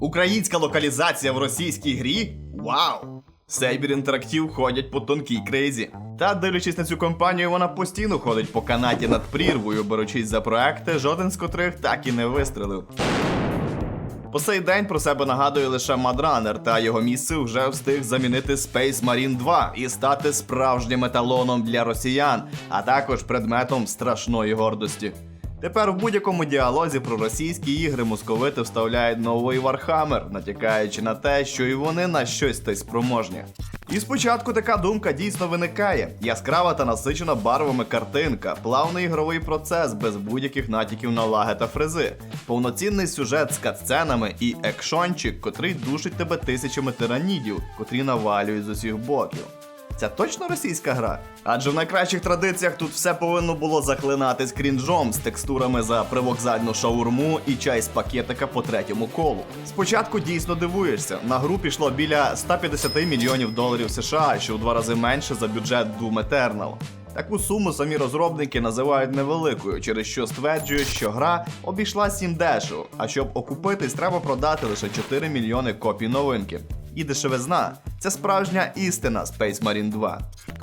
Українська локалізація в російській грі? Вау! Сейбір Інтерактив ходять по тонкій кризі. Та дивлячись на цю компанію, вона постійно ходить по канаті над прірвою, беручись за проекти, жоден з котрих так і не вистрелив. По сей день про себе нагадує лише Мадранер, та його місце вже встиг замінити Space Marine 2 і стати справжнім еталоном для росіян, а також предметом страшної гордості. Тепер в будь-якому діалозі про російські ігри московити вставляють новий Вархаммер, натякаючи на те, що і вони на щось та й спроможні. І спочатку така думка дійсно виникає: яскрава та насичена барвами картинка, плавний ігровий процес без будь-яких натяків на лаги та фрези, повноцінний сюжет з катсценами і екшончик, котрий душить тебе тисячами тиранідів, котрі навалюють з усіх боків. Це точно російська гра? Адже в найкращих традиціях тут все повинно було заклинати з крінжом з текстурами за привокзальну шаурму і чай з пакетика по третьому колу. Спочатку дійсно дивуєшся. На гру пішло біля 150 мільйонів доларів США, що в два рази менше за бюджет Doom Eternal. Таку суму самі розробники називають невеликою, через що стверджують, що гра обійшлась їм дешево, а щоб окупитись, треба продати лише 4 мільйони копій новинки. І дешевизна це справжня істина Space Marine 2.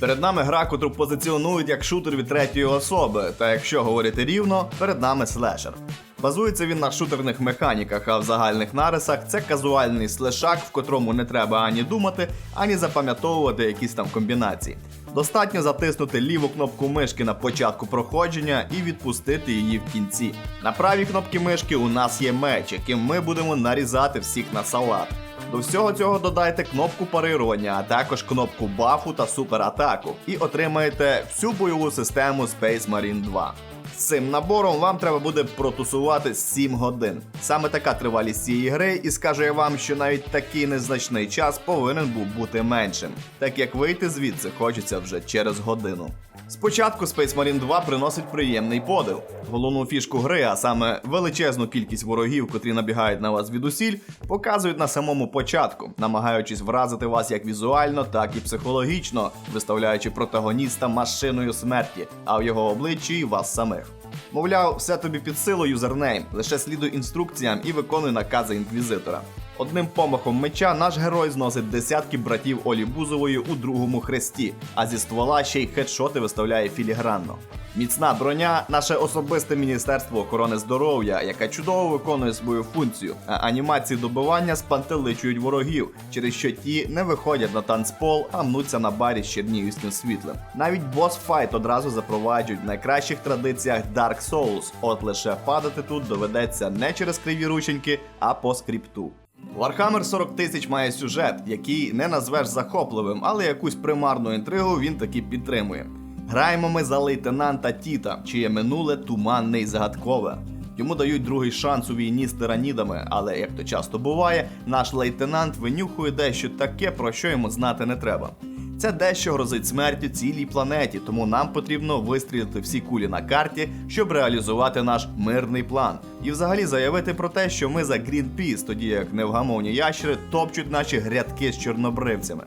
Перед нами гра, котру позиціонують як шутер від третьої особи, та якщо говорити рівно, перед нами слешер. Базується він на шутерних механіках, а в загальних нарисах це казуальний слешак, в котрому не треба ані думати, ані запам'ятовувати якісь там комбінації. Достатньо затиснути ліву кнопку мишки на початку проходження і відпустити її в кінці. На правій кнопці мишки у нас є меч, яким ми будемо нарізати всіх на салат. До всього цього додайте кнопку парирування, а також кнопку бафу та суператаку, і отримаєте всю бойову систему Space Marine 2. Цим набором вам треба буде протусувати 7 годин. Саме така тривалість цієї гри, і скажу я вам, що навіть такий незначний час повинен був бути меншим, так як вийти звідси хочеться вже через годину. Спочатку Space Marine 2 приносить приємний подив. Головну фішку гри, а саме величезну кількість ворогів, котрі набігають на вас звідусіль, показують на самому початку, намагаючись вразити вас як візуально, так і психологічно, виставляючи протагоніста машиною смерті, а в його обличчі вас самих. Мовляв, все тобі під силу юзернейм, лише слідуй інструкціям і виконуй накази інквізитора. Одним помахом меча наш герой зносить десятки братів Олі Бузової у другому хресті, а зі ствола ще й хедшоти виставляє філігранно. Міцна броня наше особисте міністерство охорони здоров'я, яке чудово виконує свою функцію, а анімації добивання спантеличують ворогів, через що ті не виходять на танцпол, а мнуться на барі з чернігівським світлем. Навіть босс-файт одразу запроваджують в найкращих традиціях Dark Souls, от лише падати тут доведеться не через криві рученьки, а по скрипту. Warhammer 40 тисяч має сюжет, який не назвеш захопливим, але якусь примарну інтригу він таки підтримує. Граємо ми за лейтенанта Тіта, чиє минуле туманне і загадкове. Йому дають другий шанс у війні з тиранідами, але як то часто буває, наш лейтенант винюхує дещо таке, про що йому знати не треба. Це дещо грозить смертю цілій планеті, тому нам потрібно вистрілити всі кулі на карті, щоб реалізувати наш мирний план. І взагалі заявити про те, що ми за Greenpeace, тоді як невгамовні ящери топчуть наші грядки з чорнобривцями.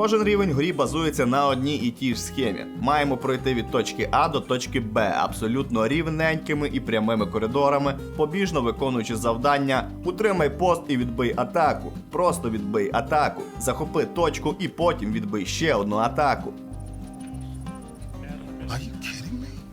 Кожен рівень грі базується на одній і тій ж схемі. Маємо пройти від точки А до точки Б абсолютно рівненькими і прямими коридорами, побіжно виконуючи завдання Утримай пост і відбий атаку. Просто відбий атаку, захопи точку і потім відбий ще одну атаку.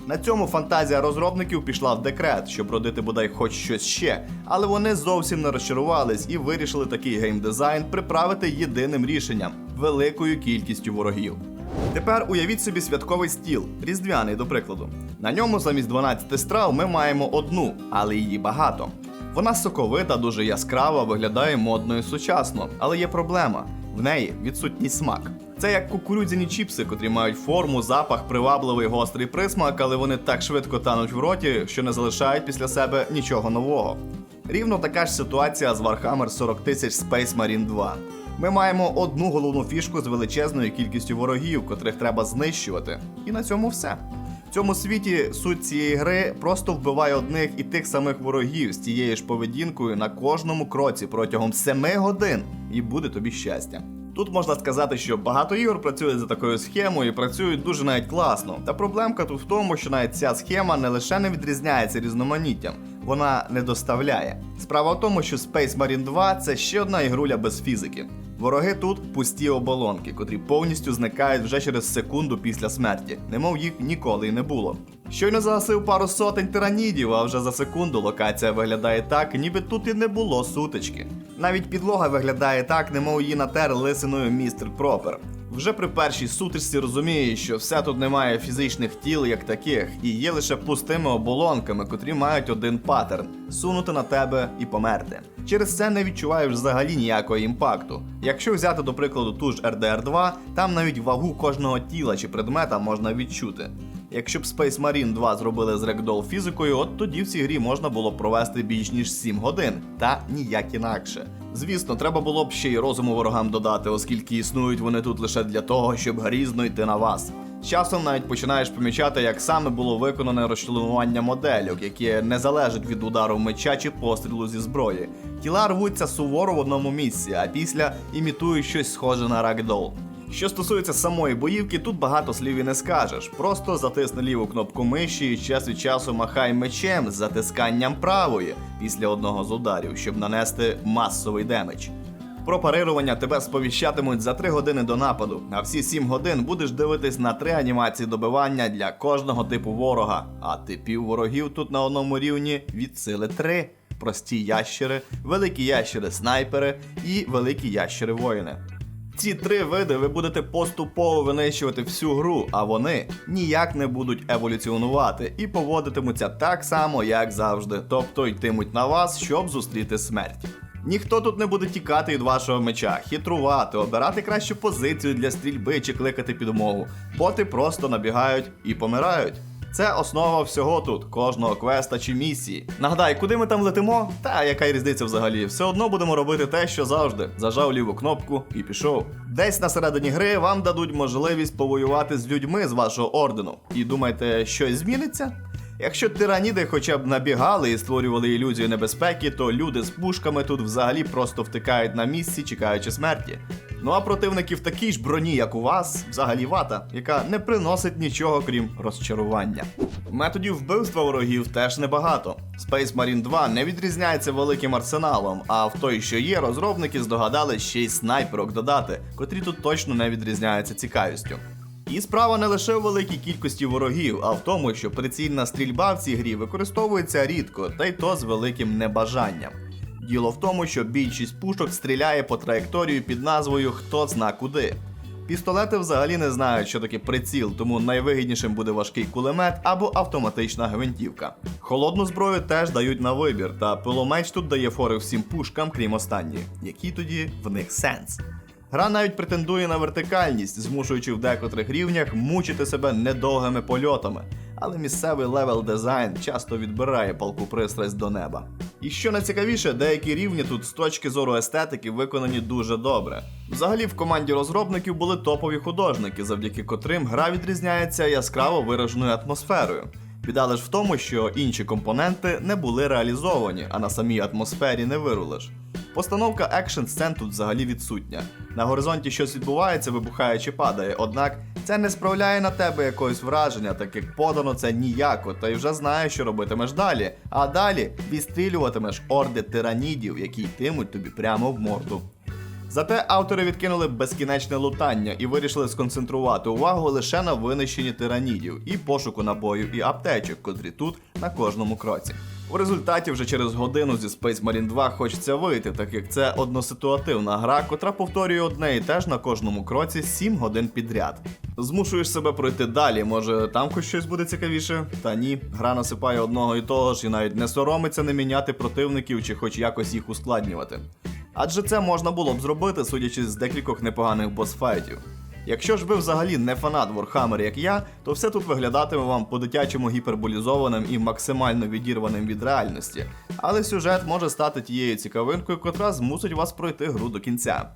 На цьому фантазія розробників пішла в декрет, щоб родити бодай хоч щось ще, але вони зовсім не розчарувались і вирішили такий геймдизайн приправити єдиним рішенням великою кількістю ворогів. Тепер уявіть собі святковий стіл, різдвяний, до прикладу. На ньому замість 12 страв ми маємо одну, але її багато. Вона соковита, дуже яскрава, виглядає модно і сучасно, але є проблема: в неї відсутній смак. Це як кукурудзяні чіпси, котрі мають форму, запах, привабливий гострий присмак, але вони так швидко тануть в роті, що не залишають після себе нічого нового. Рівно така ж ситуація з Warhammer 40 тисяч Space Marine 2. Ми маємо одну головну фішку з величезною кількістю ворогів, котрих треба знищувати. І на цьому все. В цьому світі суть цієї гри просто вбиває одних і тих самих ворогів з тією ж поведінкою на кожному кроці протягом 7 годин, і буде тобі щастя. Тут можна сказати, що багато ігор працюють за такою схемою і працюють дуже навіть класно. Та проблемка тут в тому, що навіть ця схема не лише не відрізняється різноманіттям, вона не доставляє. Справа в тому, що Space Marine 2 це ще одна ігруля без фізики. Вороги тут пусті оболонки, котрі повністю зникають вже через секунду після смерті, немов їх ніколи й не було. Щойно загасив пару сотень тиранідів, а вже за секунду локація виглядає так, ніби тут і не було сутички. Навіть підлога виглядає так, немов її натер лисиною містер Пропер. Вже при першій сутичці розумієш, що все тут немає фізичних тіл як таких, і є лише пустими оболонками, котрі мають один паттерн сунути на тебе і померти. Через це не відчуваєш взагалі ніякого імпакту. Якщо взяти до прикладу ту ж RDR 2, там навіть вагу кожного тіла чи предмета можна відчути. Якщо б Space Marine 2 зробили з Ragdoll фізикою, от тоді в цій грі можна було провести більш ніж 7 годин, та ніяк інакше. Звісно, треба було б ще й розуму ворогам додати, оскільки існують вони тут лише для того, щоб грізно йти на вас. Часом навіть починаєш помічати, як саме було виконане розчленування модельок, які не залежать від удару меча чи пострілу зі зброї. Тіла рвуться суворо в одному місці, а після імітують щось схоже на рагдол. Що стосується самої боївки, тут багато слів і не скажеш. Просто затисни ліву кнопку миші і час від часу махай мечем з затисканням правої після одного з ударів, щоб нанести масовий демедж. Про парирування тебе сповіщатимуть за 3 години до нападу, а всі 7 годин будеш дивитись на три анімації добивання для кожного типу ворога. А типів ворогів тут на одному рівні від сили 3. Прості ящери, великі ящери снайпери і великі ящери воїни. Ці три види ви будете поступово винищувати всю гру, а вони ніяк не будуть еволюціонувати і поводитимуться так само, як завжди, тобто йтимуть на вас, щоб зустріти смерть. Ніхто тут не буде тікати від вашого меча, хитрувати, обирати кращу позицію для стрільби чи кликати підмогу. Боти просто набігають і помирають. Це основа всього тут, кожного квеста чи місії. Нагадай, куди ми там летимо? Та яка різниця взагалі? Все одно будемо робити те, що завжди. Зажав ліву кнопку і пішов. Десь на середині гри вам дадуть можливість повоювати з людьми з вашого ордену. І думаєте, щось зміниться? Якщо тираніди хоча б набігали і створювали ілюзію небезпеки, то люди з пушками тут взагалі просто втикають на місці, чекаючи смерті. Ну а противники в такій ж броні, як у вас, взагалі вата, яка не приносить нічого крім розчарування. Методів вбивства ворогів теж небагато. Space Marine 2 не відрізняється великим арсеналом, а в той, що є, розробники здогадали ще й снайперок додати, котрі тут точно не відрізняються цікавістю. І справа не лише в великій кількості ворогів, а в тому, що прицільна стрільба в цій грі використовується рідко, та й то з великим небажанням. Діло в тому, що більшість пушок стріляє по траєкторію під назвою Хто зна куди. Пістолети взагалі не знають, що таке приціл, тому найвигіднішим буде важкий кулемет або автоматична гвинтівка. Холодну зброю теж дають на вибір, та пиломеч тут дає фори всім пушкам, крім останньої. Який тоді в них сенс? Гра навіть претендує на вертикальність, змушуючи в декотрих рівнях мучити себе недовгими польотами, але місцевий левел дизайн часто відбирає палку пристрасть до неба. І що найцікавіше, деякі рівні тут з точки зору естетики виконані дуже добре. Взагалі в команді розробників були топові художники, завдяки котрим гра відрізняється яскраво вираженою атмосферою. Біда лиш в тому, що інші компоненти не були реалізовані, а на самій атмосфері не вирулиш. Постановка екшн сцен тут взагалі відсутня. На горизонті щось відбувається, вибухає чи падає, однак це не справляє на тебе якогось враження, так як подано це ніяко, та й вже знаєш, що робитимеш далі. А далі відстрілюватимеш орди тиранідів, які йтимуть тобі прямо в морду. Зате автори відкинули безкінечне лутання і вирішили сконцентрувати увагу лише на винищенні тиранідів і пошуку набоїв і аптечок, котрі тут на кожному кроці. В результаті вже через годину зі Space Marine 2 хочеться вийти, так як це односитуативна гра, котра повторює одне і те ж на кожному кроці 7 годин підряд. Змушуєш себе пройти далі, може там хоч щось буде цікавіше? Та ні, гра насипає одного і того ж і навіть не соромиться не міняти противників чи хоч якось їх ускладнювати. Адже це можна було б зробити, судячи з декількох непоганих босфайтів. Якщо ж ви взагалі не фанат Warhammer, як я, то все тут виглядатиме вам по-дитячому гіперболізованим і максимально відірваним від реальності. Але сюжет може стати тією цікавинкою, котра змусить вас пройти гру до кінця.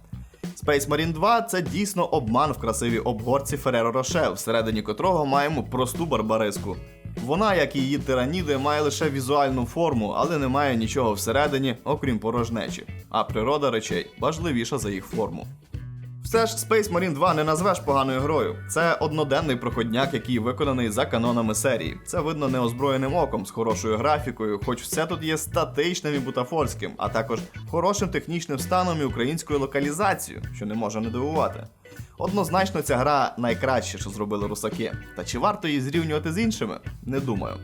Space Marine 2 це дійсно обман в красивій обгорці Фереро Роше, всередині котрого маємо просту барбариску. Вона, як і її тираніди, має лише візуальну форму, але не має нічого всередині, окрім порожнечі. А природа речей важливіша за їх форму. Все ж Space Marine 2 не назвеш поганою грою. Це одноденний проходняк, який виконаний за канонами серії. Це видно неозброєним оком з хорошою графікою, хоч все тут є статичним і бутафорським, а також хорошим технічним станом і українською локалізацією, що не може не дивувати. Однозначно, ця гра найкраще, що зробили русаки. Та чи варто її зрівнювати з іншими? Не думаю.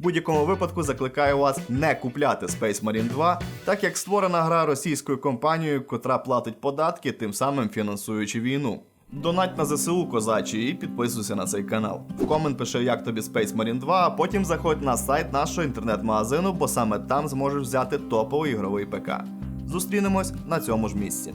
В будь-якому випадку закликаю вас не купляти Space Marine 2, так як створена гра російською компанією, котра платить податки, тим самим фінансуючи війну. Донать на ЗСУ козачі і підписуйся на цей канал. В комент пиши, як тобі Space Marine 2, а потім заходь на сайт нашого інтернет-магазину, бо саме там зможеш взяти топовий ігровий ПК. Зустрінемось на цьому ж місці.